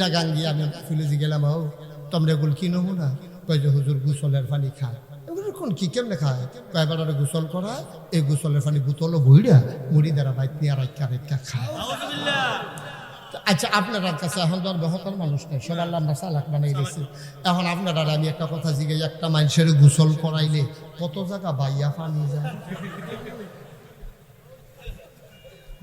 চিটাগাং গিয়ে আমি ফুলেজি গেলাম ও তোমরা এগুলো কি নেব না কয় যে, হুজুর, গুসলের পানি খায় এগুলো কোন কি, কেমনে খায়? কয় বেড়ারে গোসল করা, এই গোসলের পানি বোতলও বইরা মুড়ি দ্বারা বাইক নিয়ে রাখা রেখা খায় আচ্ছা আপনার কাছে এখন তো আর মানুষ নেই, সব আল্লাহ আমরা চালাক বানাই দিয়েছি এখন আপনারা আমি একটা কথা জিজ্ঞাসা একটা মানুষের গোসল করাইলে কত জায়গা বাইয়া পানি যায়?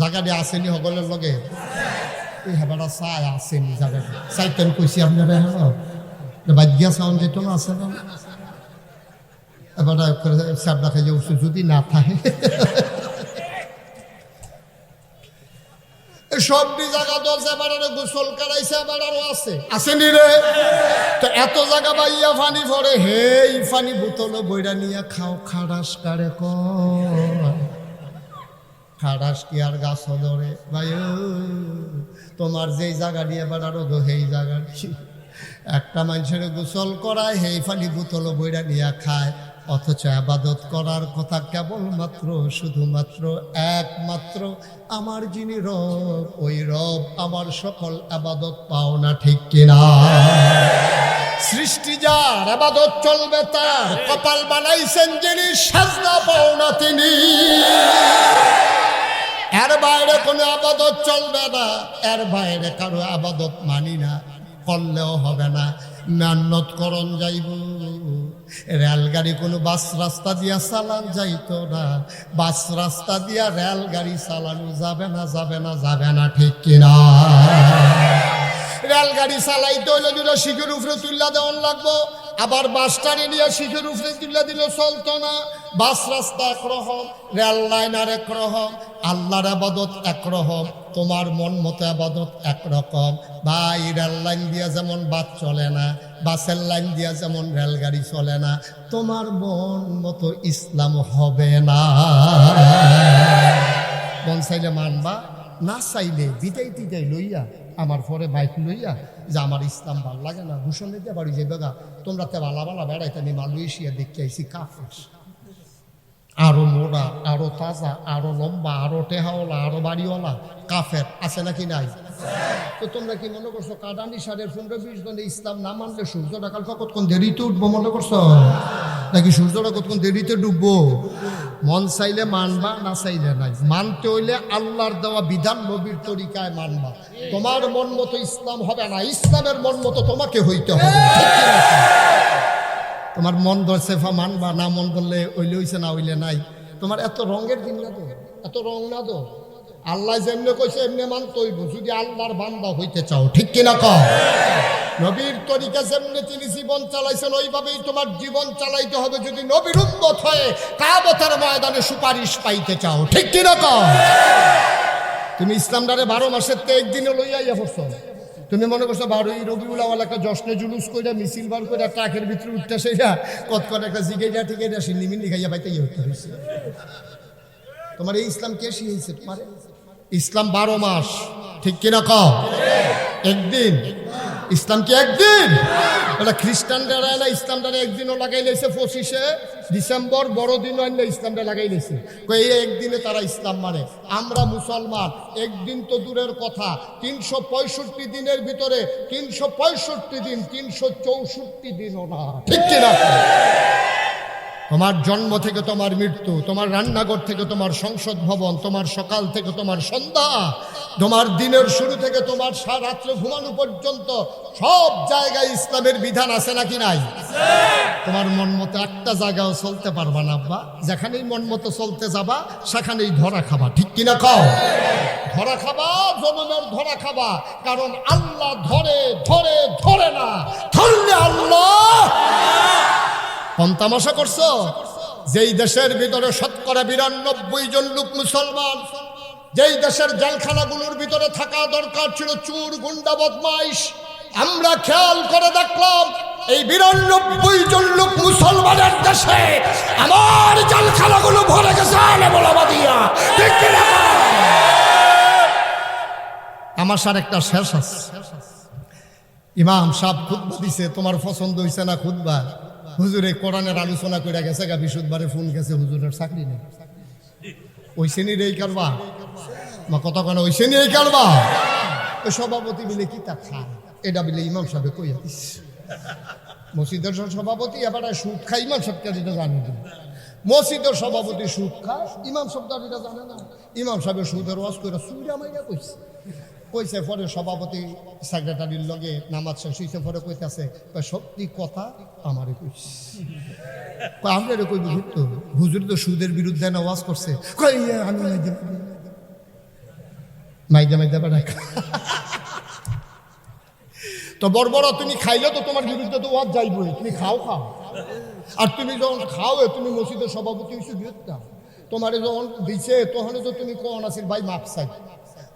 জায়গাটি আসেনি সকলের লগে? এই হেবাটা চাই আসেনি জায়গাটা চাইতেন কইছি আপনারা হ্যাঁ বাদ্যা চাউন যেত না আছে না এবার চাপটা খাই যে যদি না থাকে সবটি জায়গা দশ এবারে গোসল করাইছে এবারও আছে আসেনি রে তো এত জায়গা বাইয়া ফানি পরে হে ফানি বোতলে বইরা নিয়ে খাও খারাস কারে কয় খারাস কি আর গাছ ধরে ভাই তোমার যেই জায়গা দিয়ে বেড়ারো গো সেই জায়গা একটা মানুষের গোসল করায়, সেই ফালি বোতল বইরা নিয়ে খায়। অথচ আবাদত করার কথা কেবলমাত্র, শুধুমাত্র একমাত্র আমার যিনি রব, ওই রব আমার সকল আবাদত পাও না ঠিক কিনা? সৃষ্টি যার আবাদত চলবে, তার কপাল বানাইছেন যিনি সাজনা পাও না তিনি। এর বাইরে কোনো আবাদত চলবে না। এর বাইরে কারও আবাদত মানি না, করলেও হবে না। মেহনত করণ যাইব রেলগাড়ি কোনো বাস রাস্তা দিয়া চালান যাইতো না। বাস রাস্তা দিয়া রেলগাড়ি চালানো যাবে না যাবে না যাবে না, ঠিক কিনা? রেলগাড়ি চালাইতে হইলে দুটো শিখের উপরে তুল্লা দেওয়ান লাগবো। আবার বাসটারে নিয়ে শিখের উপরে তুল্লা দিলে চলতো না বাস রাস্তা একরকম রেল লাইন আর একরকম আল্লাহর আবাদত একরকম তোমার মন মতো আবাদত একরকম ভাই, রেল লাইন দিয়া যেমন বাস চলে না, বাসের লাইন দিয়া যেমন রেলগাড়ি চলে না, তোমার মন মতো ইসলাম হবে না। মন চাইলে মানবা, না চাইলে বিদায় টিদাই লইয়া আমার পরে বাইক লইয়া যে আমার ইসলাম ভালো লাগে না ভূষণ দিতে পারি যে, বেগা, তোমরা তে বালা বালা বেড়াইতে, আমি মালয়েশিয়া দেখতে আইসি কাফের। আরও মোড়া, আরও তাজা, আরও লম্বা, আরও টেহাওয়ালা, আরও বাড়িওয়ালা, কাফের, আছে নাকি নাই? তো তোমরা কি মনে করছ কাদানি সারের পনেরো বিশ ঘণ্টা ইসলাম না মানলে সূর্যটা কালকে কতক্ষণ দেরিতে উঠবো মনে করছ? নাকি সূর্যটা কতক্ষণ দেরিতে ডুববো? মন চাইলে মানবা, না চাইলে নাই। মানতে হইলে আল্লাহর দেওয়া বিধান নবীর তরিকায় মানবা। তোমার মন মতো ইসলাম হবে না, ইসলামের মন মতো তোমাকে হইতে হবে? তোমার মন ধরছে, ফা, মানবা। না মন ধরলে ওইলে হইছে, না ওইলে নাই। তোমার এত রঙের দিন না তো এত রং না তো? আল্লাহ যেমনি কইছে, এমনি হইব যদি আল্লাহর বান্দা হইতে চাও, ঠিক কিনা কও? নবীর তরিকা যেমনি তিনি জীবন চালাইছেন, ওইভাবেই তোমার জীবন চালাইতে হবে। যদি নবীর উম্মত হয়ে কাবতার ময়দানে সুপারিশ পাইতে চাও, ঠিক কিনা কও? তুমি ইসলাম ইসলামটারে বারো মাসের তে একদিনে লইয়া ইয়া পড়ছো। তুমি মনে করছ বারোই রবিউল আওয়াল একটা জশ্নে জুলুস করে মিছিল বার করে ট্রাকের ভিতরে উঠতে সেইটা কত করে একটা জিগেজা ঠিক এটা সিন্নি মিন্নি খাইয়া পাইতে ইয়ে হতে হয়েছে তোমার এই ইসলাম কে শিখেছে তোমার? ইসলাম বারো মাস, ঠিক কিনা ক একদিন। ইসলাম কি একদিন? এটা খ্রিস্টানরা না ইসলামটা একদিনও লাগাই লেছে পঁচিশে ডিসেম্বর বড়দিন আনলে ইসলামটা লাগাই লেছে। এই একদিনে তারা ইসলাম মানে। আমরা মুসলমান, একদিন তো দূরের কথা। তিনশো পঁয়ষট্টি দিনের ভিতরে তিনশো পঁয়ষট্টি দিন, তিনশো চৌষট্টি দিনও না। ঠিক কিনা তোমার জন্ম থেকে তোমার মৃত্যু, তোমার রান্নাঘর থেকে তোমার সংসদ ভবন, তোমার সকাল থেকে তোমার সন্ধ্যা, তোমার দিনের শুরু থেকে তোমার রাত্রে ঘুমানো পর্যন্ত সব জায়গায় ইসলামের বিধান আছে নাকি নাই? তোমার মন মতো একটা জায়গাও চলতে পারবা না, আব্বা। যেখানেই মন মতো চলতে যাবা, সেখানেই ধরা খাবা, ঠিক কিনা খাও ধরা খাবা, জনমের ধরা খাবা, কারণ আল্লাহ ধরে ধরে ধরে না। ধরলে আল্লাহ কম তামাশা করছ? যেই দেশের ভিতরে শতকরা বিরানব্বই জন লোক মুসলমান, যেই দেশের জেলখানাগুলোর ভিতরে থাকা দরকার ছিল চুর, গুন্ডা, বদমাইশ, আমরা খেয়াল করে দেখলাম এই বিরানব্বই জন লোক মুসলমানের দেশে আমার জেলখানাগুলো ভরে গেছে? আমার সার একটা শেষ আছে। ইমাম সাহ খুদ্া দিছে, তোমার পছন্দ হয়েছে না খুদ্া হুজুরে কোরআনের আলোচনা করে গেছে গা, বিশুদ্ধবারে ফোন গেছে, হুজুরের চাকরি নেই। ওই শ্রেণির এই কারবা কথা কেন ওই শ্রেণি এই কারবা ওই সভাপতি মিলে কি তা খায়? এটা বলে ইমাম সাহেব কইয়া দিস মসজিদের সভাপতি এবার সুদ খায়, ইমাম সাহেবকে যেটা জানি মসজিদের সভাপতি সুদ খায়, ইমাম সাহেব এটা জানে না। ইমাম সাহেবের সুদের ওয়াজ করে সুইরা মাইরা কইছে। কইছে পরে সভাপতি সেক্রেটারির লগে নামাজ শেষ হইছে পরে কইতাছে সত্যি কথা? আমারে কয়, আমরা কইব হুজুর তো হুজুর তো সুদের বিরুদ্ধে না ওয়াজ করছে কই মাইদে মাইদে তো বড় বড় তুমি খাইলে তো তোমার বিরুদ্ধে তো ওয়াজ যাইবই। তুমি খাও খাও। আর তুমি যখন খাও তুমি মসজিদের সভাপতি হয়েছো বিরুদ্ধে তোমার যখন দিছে তখন তো তুমি কোন আছিস ভাই মাপ চাই।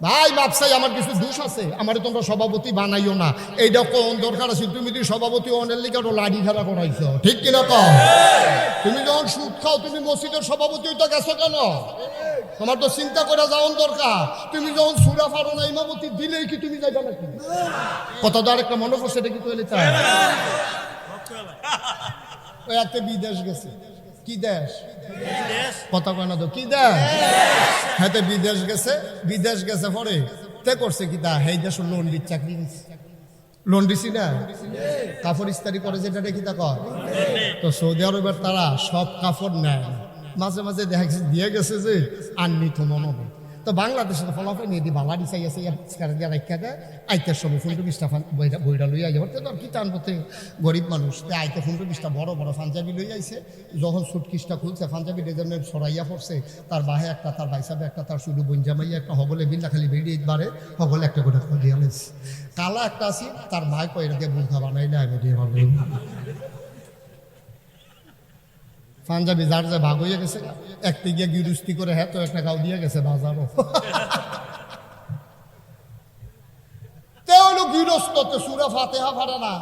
ভাই মাপ চাই আমার কিছু দোষ আছে। আমার তোমরা সভাপতি বানাইও না। এইটা কোন দরকার আছে? তুমি যদি সভাপতি অনের লিগে ওটা লাঠি খেলা করাইছো। ঠিক কিনা কম তুমি যখন সুদ খাও, তুমি মসজিদের সভাপতি তো গেছো কেন? তোমার তো চিন্তা করে যাওয়ার দরকার। তুমি যখন সুরা ফারো না, ইমামতি দিলেই কি তুমি যাইবা নাকি? কত দর একটা মনে করছে এটা কি কইলে চাই বিদেশ গেছে। কি দেশ? কথা কয় না তো কি দেশ? হ্যাঁ বিদেশ গেছে বিদেশ গেছে পরে। তে করছে কি তা? হেই দেশ লোন দিচ্ছে চাকরি লোন দিছি না কাপড় ইস্তারি করে যেটা রেখি তা কর তো সৌদি আরবের তারা সব কাপড় নেয়। মাঝে মাঝে দেখা গেছে দিয়ে গেছে যে আননি তো বাংলাদেশে তো ফলাফল নিয়ে দি বালা দিছাই আছে ইয়ার দিয়ে রাখা দেয় আইতের সময় ফুলটু বিশটা বইটা বইটা লই হতে তো কি টান পথে গরিব মানুষ? তে আইতে ফুলটু বিশটা বড় বড় পাঞ্জাবি লই আইছে। যখন সুটকিসটা খুলছে, পাঞ্জাবি ডিজাইনের সরাইয়া পড়ছে, তার বাহে একটা, তার বাইসাবে একটা, তার শুধু বঞ্জামাইয়া একটা, হগলে বিল্লা খালি বেরিয়ে বারে হগলে একটা করে দিয়ে আলাইছে কালা একটা আছি, তার ভাই কইরা দিয়ে বুঝা বানাইলে আমি দিয়ে ভালো পাঞ্জাবি যার যে ভাগ হয়ে গেছে একটি গিয়ে গিরুস্তি করে হ্যাঁ তো একটা গাও দিয়ে গেছে বাজারও তে হলো গৃহস্থ তো সুরা ফাতেহা পারে না।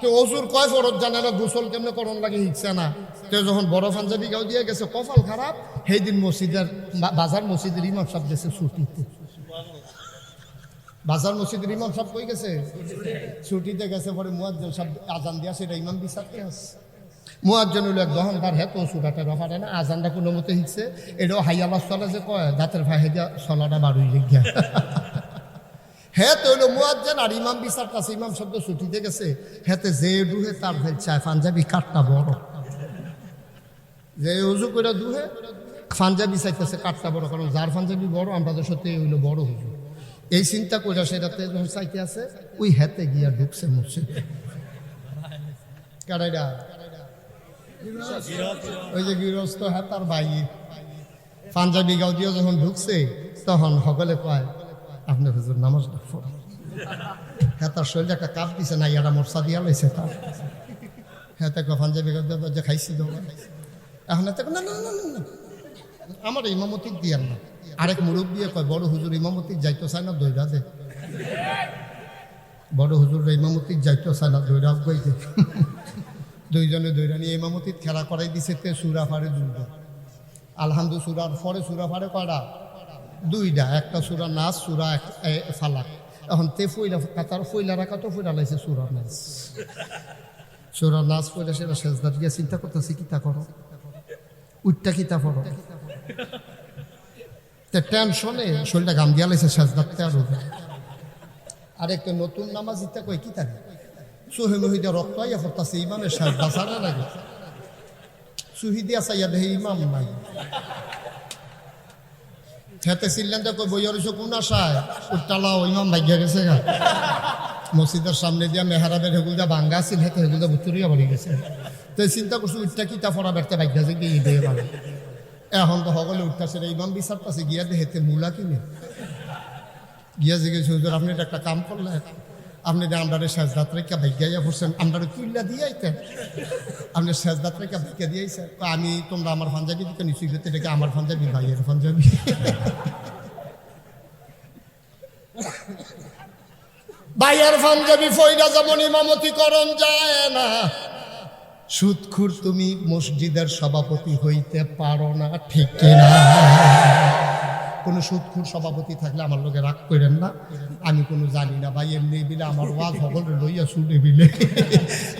তে অজুর কয় ফরত জানে না, গোসল কেমনে করণ লাগে হিকছে না? তে যখন বড় পাঞ্জাবি গাও দিয়ে গেছে, কপাল খারাপ সেই দিন মসজিদের বাজার মসজিদের ইমাম সাহেব গেছে ছুটিতে। বাজার মসজিদের ইমাম সাহেব কই গেছে? ছুটিতে গেছে, পরে মুয়াজ্জল সাহেব আজান দিয়া সেটা ইমাম বিচারতে আছে। মুয়াজ্জন হলো এক দহনকার হেতো সুরাটা রফাটা না আজানটা কোনো মতে হিকছে। এটাও হাইয়ালা চলে যে কয় দাঁতের ফাহে দিয়া চলাটা বাড়ুই গিয়া হ্যাঁ তো হইল মুয়াজ্জেন আর ইমাম বিচার কাছে, ইমাম শব্দ ছুটিতে গেছে। হেতে যে ডুহে তার ভেল চায়, পাঞ্জাবি কাঠটা বড়। যে উজু করে দুহে, পাঞ্জাবি চাইতেছে কাঠটা বড়, কারণ যার পাঞ্জাবি বড়, আমরা তো সত্যি হইল বড় হুজুর। এই চিন্তা করে সেটাতে যখন চাইতে আছে, ওই হেতে গিয়া ঢুকছে মসজিদে। কারাইরা ওই যে গৃহস্থ হ্যাঁ তার ভাই। পাঞ্জাবি গাও দিয়ে যখন ঢুকছে তখন সকলে কয় আপনি হুজুর নামাজ পড়েন। হ্যাঁ তার শরীরে একটা কাপ দিছে না ইয়ারা মরসা দিয়া লাইছে তার। হ্যাঁ তাকে পাঞ্জাবি দিয়ে যে খাইছি এখন এতে না না না না, না আমার ইমামতি দিয়ার না। আরেক মুরব্বী কয় বড় হুজুর ইমামতি যাইতো চায় না দৈরা দে। বড় হুজুর ইমামতি যাইতো চায় না দৈরা গাইতে দুইজনে দৈরা নিয়ে খেলা করাই দিছে তে সুরা ফাড়ে দুইটা। আলহামদু সুরার পরে সুরা ফাড়ে কয়টা? দুইটা। একটা সুরা নাচ সুরা এক ফালাক। এখন তে ফইলা কাতার ফইলা রাখা তো ফইলা লাইছে সুরা নাচ সুরা নাচ ফইলা সেটা শেষদার গিয়ে চিন্তা করতেছি, কিতা করো? উঠটা কিতা পড়ো? তে টেনশনে শরীরটা গাম দিয়া লাইছে শেষদারতে আর একটা নতুন নামাজ ইত্যা কই কি থাকে সুহে মুহিদে রক্ত আইয়া ফরতাছে ইমামের সাহেব বাসারে লাগে সুহিদিয়া চাইয়া দেহে ইমাম নাই। হেতে ছিলেন তো কই কোন আশায়? উত্তালাও ইমাম ভাগ্যা গেছে গা। মসজিদের সামনে দিয়া মেহারাবের হেগুল দিয়া ভাঙ্গা আছিল হেতে হেগুল দিয়া বুতুরিয়া বাড়ি গেছে। তো চিন্তা করছ উঠটা কিতা ফরা বেড়তে ভাগ্যা যে গিয়ে দিয়ে ভালো। এখন তো সকলে উঠতেছে ইমাম বিচার পাশে গিয়া দেহেতে মূলা কিনে। গিয়া জিজ্ঞেস আপনি একটা কাম করলেন? আপনি আমরা শেষ যাত্রাকে ভাগ্যাইয়া পড়ছেন আমরা তুইলা দিয়ে আইতেন আপনি শেষ যাত্রাকে ভাগ্যা দিয়ে আইছেন? আমি তোমরা আমার পাঞ্জাবি দিকে নিশ্চয়ই করতে ডেকে আমার পাঞ্জাবি? ভাইয়ের পাঞ্জাবি। ভাইয়ের পাঞ্জাবি ফইরা যেমন ইমামতি করণ যায় না। সুৎখুর তুমি মসজিদের সভাপতি হইতে পারো না, ঠিক না কোনো সুৎখুর সভাপতি থাকলে আমার লোকে রাগ করেন না। আমি কোনো জানি না ভাই, এমনি বিলে আমার ওয়াজ সকল লইয়া শুনে বিলে।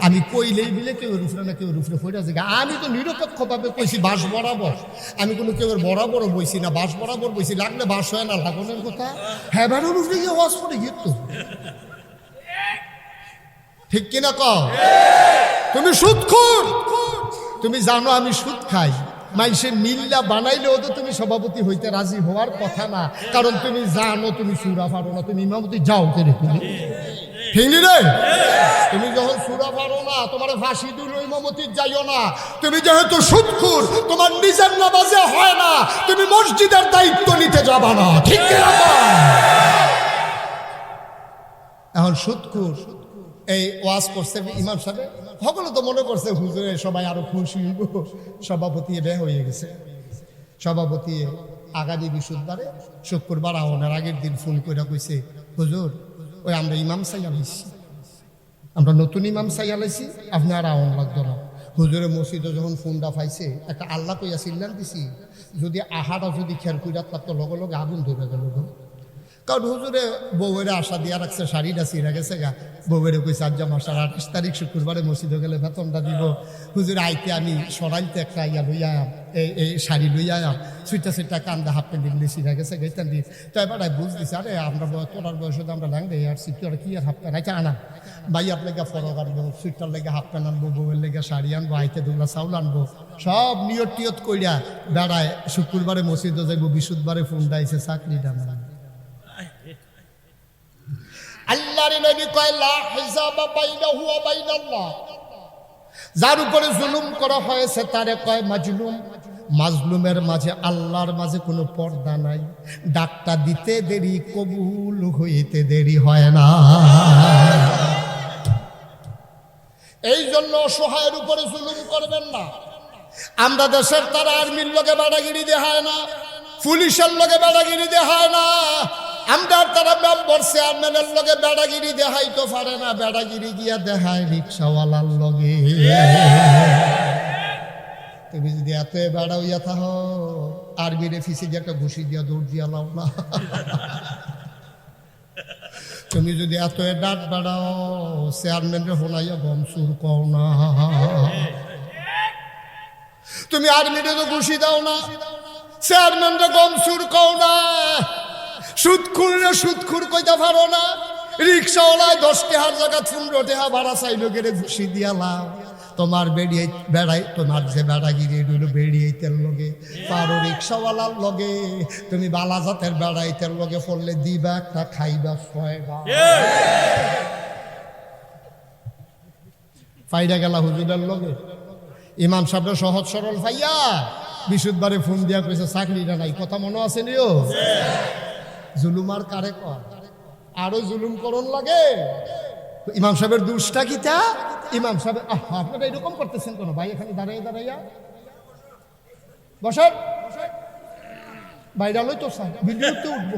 আমি কইলেই বিলে, কেউ রুফরে না কেউ রুফরে ফইরা যে আমি তো নিরপেক্ষভাবে কইছি বাস বরাবর। আমি কোনো কেউ বরাবরও বইছি না বাস বরাবর বইছি। লাগলে বাস হয় না লাগানোর কথা। হ্যাঁ বারো রুফরে গিয়ে ওয়াজ করে গিয়ে তো। ঠিক কিনা কও? তুমি সুদখোর তুমি জানো আমি সুদ খাই। মাইসে মিল্লা বানাইলেও তো তুমি সভাপতি হইতে রাজি হওয়ার কথা না। কারণ তুমি জানো তুমি সুরা পারো না তুমি ইমামতি যাও কে তুমি? ঠিক রে? তুমি যখন সুরা পারো না তোমার ফাঁসি দিল ইমামতি যাইও না। তুমি যেহেতু সুদখুর তোমার নিজের নামাজে হয় না তুমি মসজিদের দায়িত্ব নিতে যাবা না। ঠিক? এখন সুদকুর এই ওয়াজ করছে ইমাম সাহেব। সকলে তো মনে করছে, হুজুরে, সবাই আরও খুশি হইব। সভাপতি বে হয়ে গেছে। সভাপতি আগামী বৃহস্পতিবারে শুক্রবার আহনের আগের দিন ফোন করে কইছে, হুজুর, ওই আমরা ইমাম সাই আলাইছি আমরা নতুন ইমাম সাই আলাইছি আপনার আহন লাগতো না। হুজুরে মসজিদে যখন ফোনটা পাইছে, একটা আল্লাহ কইয়া সিল্লান দিছি, যদি আহাটা যদি খেয়াল কইরা থাকতো, লগে লগে আগুন ধরে গেল। কারণ হুজুরে বউয়ের আশা দিয়া রাখছে শাড়িটা সিরা গেছে গা। বউয়ের কইছে, আজ মাসার আঠাশ তারিখ, শুক্রবারে মসজিদে গেলে বেতনটা দিব। হুজুর আইতে আমি সরাইতে একটা ইয়া লইয়া, এই এই শাড়ি লইয়া আয়াম সুইটা সুইটা কান্দা হাফ প্যান্ট দিলে সিরা গেছে গেতাম দি। তো এবার বুঝ দিছে, আরে, আমরা তোরার বয়সে আমরা ল্যাংড়ে, আর সিট কি আর হাফ প্যান্ট? আচ্ছা আনা ভাইয়ার লেগে ফরক আনব সুইটার লেগে হাফ প্যান্ট আনব, বউয়ের লেগে শাড়ি আনব, আইতে দুলা চাউল আনব। সব নিয়ত টিয়ত কইরা বেড়ায়, শুক্রবারে মসজিদে যাইবো বিশুদ্ধবারে ফোন দাইছে চাকরিটা না আল্লাহর নবী কয়, লা হিসাবা বাইনাহু ওয়া বাইনাল্লাহ। যার উপরে জুলুম করা হয়েছে, তারে কয়, মাজলুম। মাজলুমের মাঝে, আল্লাহর মাঝে কোনো পর্দা নাই। ডাকটা দিতে দেরি, কবুল হইতে দেরি হয় না। এই জন্য অসহায়ের উপরে জুলুম করবেন না। আমরা দেশের তারা আর্মির লোকে বাড়াগিরি দেখায় না, পুলিশের লোকে বেড়াগিরি দেখায় না। আমরা তারা মেম্বার চেয়ারম্যানের লগে বেড়াগিরি দেখাই তো পারে না, বেড়াগিরি গিয়া দেখায় রিক্সাওয়ালার লগে। তুমি যদি এত বেড়া হইয়া থাহ আর্মিরে ফিসে দিয়ে একটা ঘুষি দিয়া দৌড় দিয়া লাও না। তুমি যদি এত ডাক বেড়াও, চেয়ারম্যানরে হোনাইয়া গম সুর কও না। তুমি আর্মিরে তো ঘুষি দাও না, চেয়ারম্যানরে গম সুর কও না। সুদখুর না সুদখুর কইতে পারো না। রিক্সাওয়ালায় দশ টেহার জায়গা পনেরো টেহা ভাড়া চাইলো গেলে ঘুষি দিয়া লাও। তোমার বেরিয়ে বেড়াই, তোমার যে বেড়াগিরি এগুলো বেরিয়েইতের লগে। পারো রিক্সাওয়ালার লগে, তুমি বালাজাতের বেড়াইতের লগে পড়লে দিবা একটা, খাইবা ছয়বা ফাইডা গেলা হুজুরের লগে। ইমাম সাহেবের সহজ সরল ভাইয়া, বিশুদ্ধবারে ফোন দিয়া কইছে, চাকরিটা নাই, কথা মনে আছে নিও? জুলুমার কারে কর আরও জুলুম করণ লাগে। ইমাম সাহেবের দুষ্টা কিতা ইমাম সাহেব আপনারা এরকম করতেছেন কেন? ভাই, এখানে দাঁড়াইয়া দাঁড়াইয়া। বসেন। বাইরে তো স্যার উঠবো।